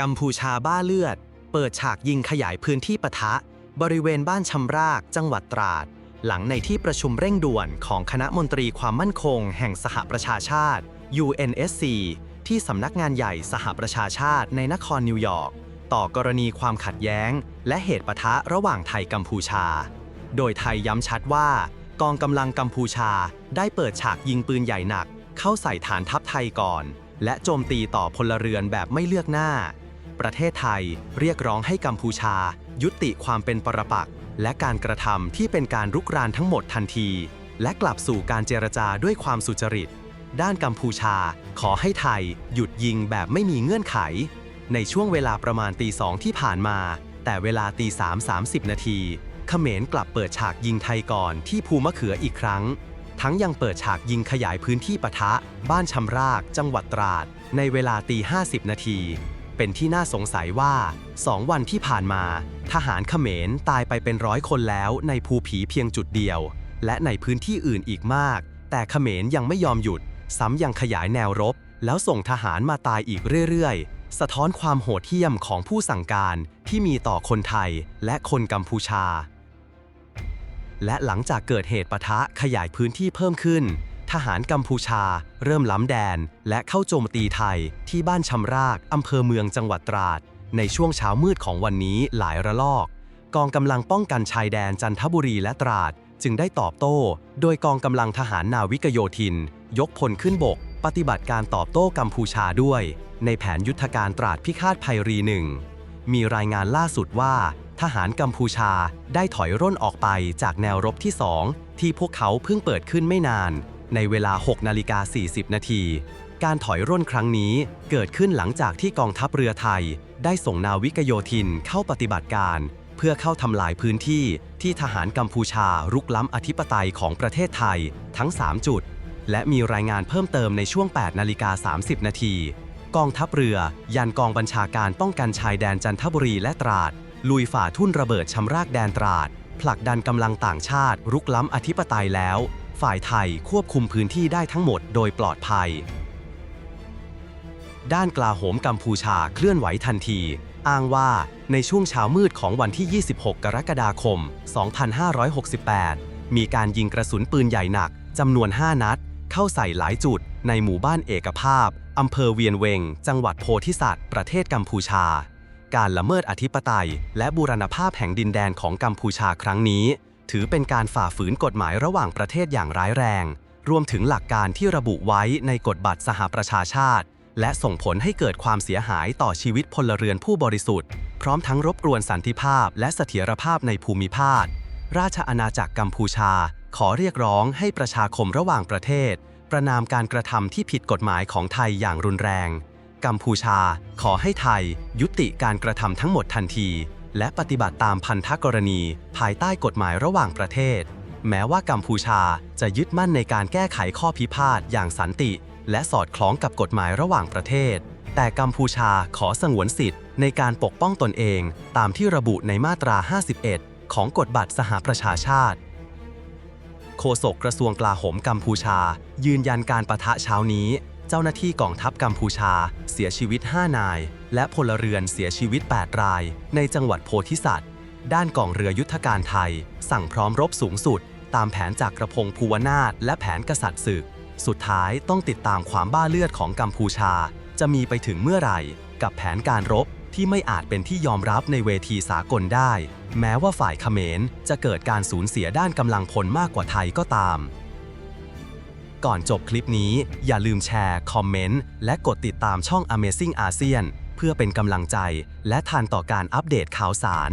กัมพูชาบ้าเลือด เปิดฉากยิงขยายพื้นที่ปะทะ บริเวณบ้านชำราก จังหวัดตราด หลังในที่ประชุมเร่งด่วนของคณะมนตรีความมั่นคง แห่งสหประชาชาติ UNSC ที่สำนักงานใหญ่สหประชาชาติในนครนิวยอร์กต่อกรณีความขัดแย้ง และเหตุปะทะระหว่างไทยกัมพูชา โดยไทยย้ำชัดว่า กองกำลังกัมพูชาได้เปิดฉากยิงปืนใหญ่หนัก เข้าใส่ฐานทัพไทยก่อน และโจมตีต่อพลเรือนแบบไม่เลือกหน้า ประเทศไทย เรียกร้องให้กัมพูชา ยุติความเป็นปรปักษ์และการกระทำที่เป็นการรุกรานทั้งหมดทันที และกลับสู่การเจรจาด้วยความสุจริต ด้านกัมพูชา ขอให้ไทย หยุดยิงแบบไม่มีเงื่อนไข ในช่วงเวลาประมาณตีสองที่ผ่านมา แต่เวลาตีสามสามสิบนาทีเขมรกลับเปิดฉากยิงไทยก่อนที่ภูมะเขืออีกครั้ง ทั้งยังเปิดฉากยิงขยายพื้นที่ปะทะ บ้านชำราก จังหวัดตราด ในเวลาตี50 นาที เป็นที่น่าสงสัยว่า 2 วันที่ผ่านมา ทหารเขมรตายไปเป็นร้อยคนแล้วในภูผีเพียงจุดเดียว และในพื้นที่อื่นอีกมาก แต่เขมรยังไม่ยอมหยุด ซ้ำยังขยายแนวรบ แล้วส่งทหารมาตายอีกเรื่อยๆ สะท้อนความโหดเหี้ยมของผู้สั่งการที่มีต่อคนไทยและคนกัมพูชา และหลังจากเกิดเหตุปะทะขยายพื้นที่เพิ่มขึ้น ทหารกัมพูชา เริ่มล้ำแดน และเข้าโจมตีไทย ที่บ้านชำรากอำเภอเมืองจังหวัดตราด ในช่วงเช้ามืดของวันนี้หลายระลอก กองกำลังป้องกันชายแดนจันทบุรีและตราด จึงได้ตอบโต้ โดยกองกำลังทหารนาวิกโยธิน ยกพลขึ้นบก ปฏิบัติการตอบโต้กัมพูชาด้วย ในแผนยุทธการตราดพิฆาตภัยรีหนึ่งมีรายงานล่าสุดว่า ทหารกัมพูชาได้ถอยร่นออกไปจากแนวรบที่2ที่พวกเขาเพิ่งเปิดขึ้นไม่นาน ในเวลา 6 นาฬิกา 40 นาที การถอยร่นครั้งนี้เกิดขึ้นหลังจากที่กองทัพเรือไทย ได้ส่งนาวิกโยธินเข้าปฏิบัติการ เพื่อเข้าทำลายพื้นที่ที่ทหารกัมพูชารุกล้ำอธิปไตยของประเทศไทยทั้ง 3 จุด และมีรายงานเพิ่มเติมในช่วง 8 นาฬิกา 30 นาทีกองทัพเรือ ยันกองบัญชาการป้องกันชายแดนจันทบุรีและตราด ลุยฝ่าทุ่นระเบิดชำรากแดนตราด ผลักดันกำลังต่างชาติรุกล้ำอธิปไตยแล้ว ฝ่ายไทยควบคุมพื้นที่ได้ทั้งหมดโดยปลอดภัย ด้านกลาโหมกัมพูชาเคลื่อนไหวทันที อ้างว่าในช่วงเช้ามืดของวันที่ 26 กรกฎาคม 2568 มีการยิงกระสุนปืนใหญ่หนักจำนวน 5 นัด เข้าใส่หลายจุดในหมู่บ้านเอกภาพอำเภอเวียนเวง จังหวัดโพธิสัตว์ ประเทศกัมพูชา การละเมิดอธิปไตย และบูรณภาพแห่งดินแดนของกัมพูชาครั้งนี้ ถือเป็นการฝ่าฝืนกฎหมายระหว่างประเทศอย่างร้ายแรง รวมถึงหลักการที่ระบุไว้ในกฎบัตรสหประชาชาติ และส่งผลให้เกิดความเสียหายต่อชีวิตพลเรือนผู้บริสุทธิ์ พร้อมทั้งรบกวนสันติภาพและเสถียรภาพในภูมิภาค ราชอาณาจักรกัมพูชา ขอเรียกร้องให้ประชาคมระหว่างประเทศ ประนามการกระทำที่ผิดกฎหมายของไทยอย่างรุนแรง กัมพูชา ขอให้ไทย ยุติการกระทำทั้งหมดทันที และปฏิบัติตามพันธกรณี ภายใต้กฎหมายระหว่างประเทศ แม้ว่ากัมพูชาจะยึดมั่นในการแก้ไขข้อพิพาทอย่างสันติ และสอดคล้องกับกฎหมายระหว่างประเทศ แต่กัมพูชาขอสงวนสิทธิ์ในการปกป้องตนเอง ตามที่ระบุในมาตรา 51 ของกฎบัตรสหประชาชาติโฆษกกระทรวงกลาโหมกัมพูชา ยืนยันการประทะเช้านี้ เจ้าหน้าที่กองทัพกัมพูชาเสียชีวิต 5 นาย และพลเรือนเสียชีวิต 8 ราย ในจังหวัดโพธิสัตว์ ด้านกองเรือยุทธการไทย สั่งพร้อมรบสูงสุด ตามแผนจากกระพงภูวนาถและแผนกษัตริย์ศึก สุดท้ายต้องติดตามความบ้าเลือดของกัมพูชา จะมีไปถึงเมื่อไหร่ กับแผนการรบที่ไม่อาจเป็นที่ยอมรับในเวทีสากลได้ แม้ว่าฝ่ายเขมรจะเกิดการสูญเสียด้านกำลังพลมากกว่าไทยก็ตาม ก่อนจบคลิปนี้อย่าลืมแชร์ คอมเมนต์ และกดติดตามช่อง Amazing ASEAN เพื่อเป็นกำลังใจและทานต่อการอัปเดตข่าวสาร